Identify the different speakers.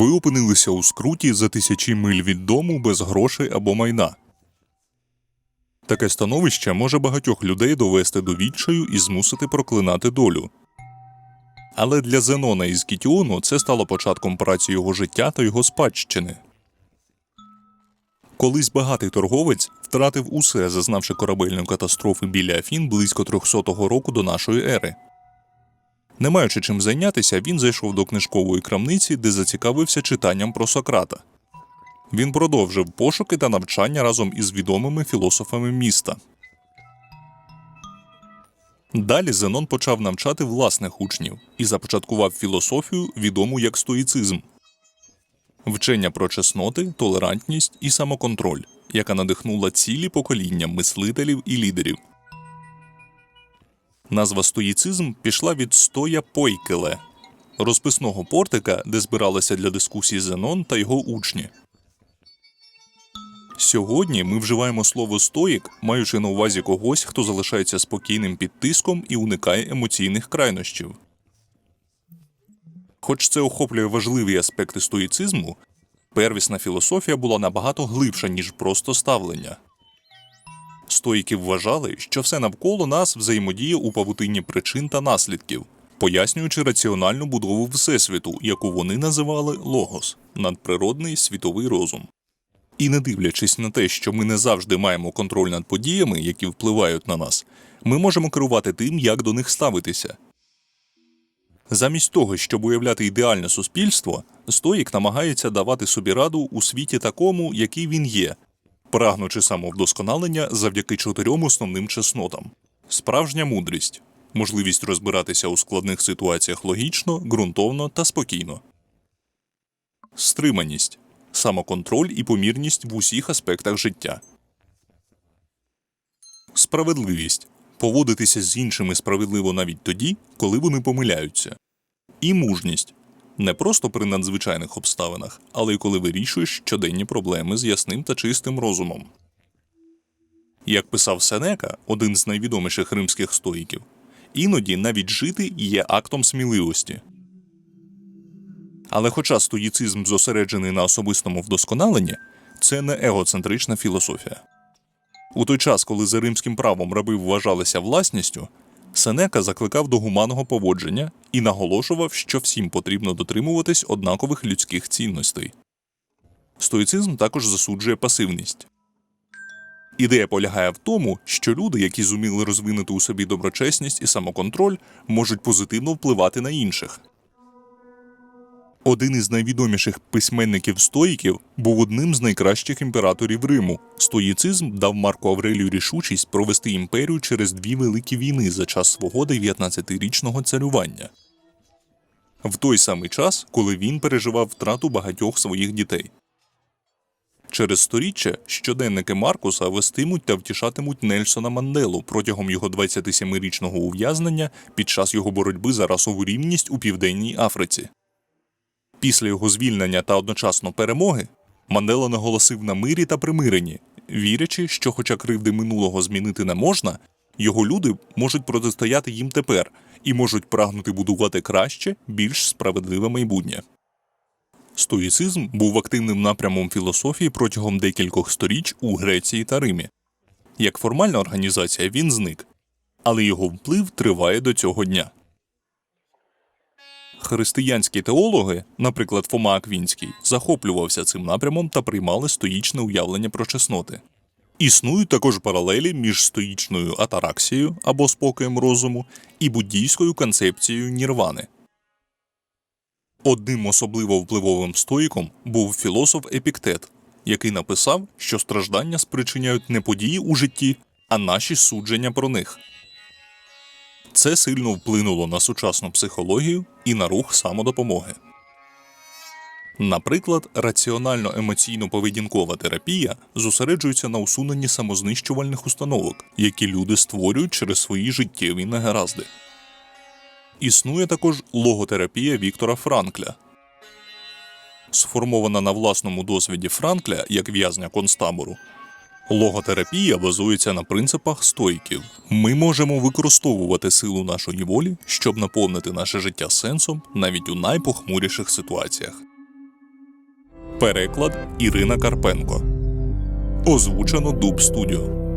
Speaker 1: Ви опинилися у скруті за тисячі миль від дому без грошей або майна. Таке становище може багатьох людей довести до відчаю і змусити проклинати долю. Але для Зенона із Кітіону це стало початком праці його життя та його спадщини. Колись багатий торговець втратив усе, зазнавши корабельної катастрофи біля Афін близько 300 року до нашої ери. Не маючи чим зайнятися, він зайшов до книжкової крамниці, де зацікавився читанням про Сократа. Він продовжив пошуки та навчання разом із відомими філософами міста. Далі Зенон почав навчати власних учнів і започаткував філософію, відому як стоїцизм вчення про чесноти, толерантність і самоконтроль, яка надихнула цілі покоління мислителів і лідерів. Назва стоїцизм пішла від стоя пойкеле, розписного портика, де збиралися для дискусій Зенон та його учні. Сьогодні ми вживаємо слово стоїк, маючи на увазі когось, хто залишається спокійним під тиском і уникає емоційних крайнощів. Хоч це охоплює важливі аспекти стоїцизму, первісна філософія була набагато глибша, ніж просто ставлення. Стоїки вважали, що все навколо нас взаємодіє у павутинні причин та наслідків, пояснюючи раціональну будову Всесвіту, яку вони називали логос надприродний світовий розум. І не дивлячись на те, що ми не завжди маємо контроль над подіями, які впливають на нас, ми можемо керувати тим, як до них ставитися. Замість того, щоб уявляти ідеальне суспільство, стоїк намагається давати собі раду у світі такому, який він є, прагнучи самовдосконалення завдяки чотирьом основним чеснотам: справжня мудрість, можливість розбиратися у складних ситуаціях логічно, ґрунтовно та спокійно, стриманість, самоконтроль і помірність в усіх аспектах життя, справедливість поводитися з іншими справедливо навіть тоді, коли вони помиляються, і мужність не просто при надзвичайних обставинах, але й коли вирішуєш щоденні проблеми з ясним та чистим розумом. Як писав Сенека, один з найвідоміших римських стоїків, іноді навіть жити є актом сміливості. Але хоча стоїцизм зосереджений на особистому вдосконаленні, це не егоцентрична філософія. У той час, коли за римським правом раби вважалися власністю, Сенека закликав до гуманного поводження і наголошував, що всім потрібно дотримуватись однакових людських цінностей. Стоїцизм також засуджує пасивність. Ідея полягає в тому, що люди, які зуміли розвинути у собі доброчесність і самоконтроль, можуть позитивно впливати на інших. Один із найвідоміших письменників стоїків був одним з найкращих імператорів Риму. Стоїцизм дав Марку Аврелію рішучість провести імперію через дві великі війни за час свого 19-річного царювання. В той самий час, коли він переживав втрату багатьох своїх дітей. Через сторіччя щоденники Маркуса вестимуть та втішатимуть Нельсона Манделу протягом його 27-річного ув'язнення під час його боротьби за расову рівність у Південній Африці. Після його звільнення та одночасно перемоги Мандела наголосив на мирі та примиренні, вірячи, що, хоча кривди минулого змінити не можна, його люди можуть протистояти їм тепер і можуть прагнути будувати краще, більш справедливе майбутнє. Стоїцизм був активним напрямом філософії протягом декількох сторіч у Греції та Римі. Як формальна організація він зник, але його вплив триває до цього дня. Християнські теологи, наприклад, Фома Аквінський, захоплювався цим напрямом та приймали стоїчне уявлення про чесноти. Існують також паралелі між стоїчною атараксією або спокоєм розуму і буддійською концепцією нірвани. Одним особливо впливовим стоїком був філософ Епіктет, який написав, що страждання спричиняють не події у житті, а наші судження про них. Це сильно вплинуло на сучасну психологію і на рух самодопомоги. Наприклад, раціонально-емоційно-поведінкова терапія зосереджується на усуненні самознищувальних установок, які люди створюють через свої життєві негаразди. Існує також логотерапія Віктора Франкля. Сформована на власному досвіді Франкля як в'язня концтабору, Логотерапія базується на принципах стойків. Ми можемо використовувати силу нашої волі, щоб наповнити наше життя сенсом навіть у найпохмуріших ситуаціях. Переклад Ірина Карпенко. Озвучено Дуб Студіо.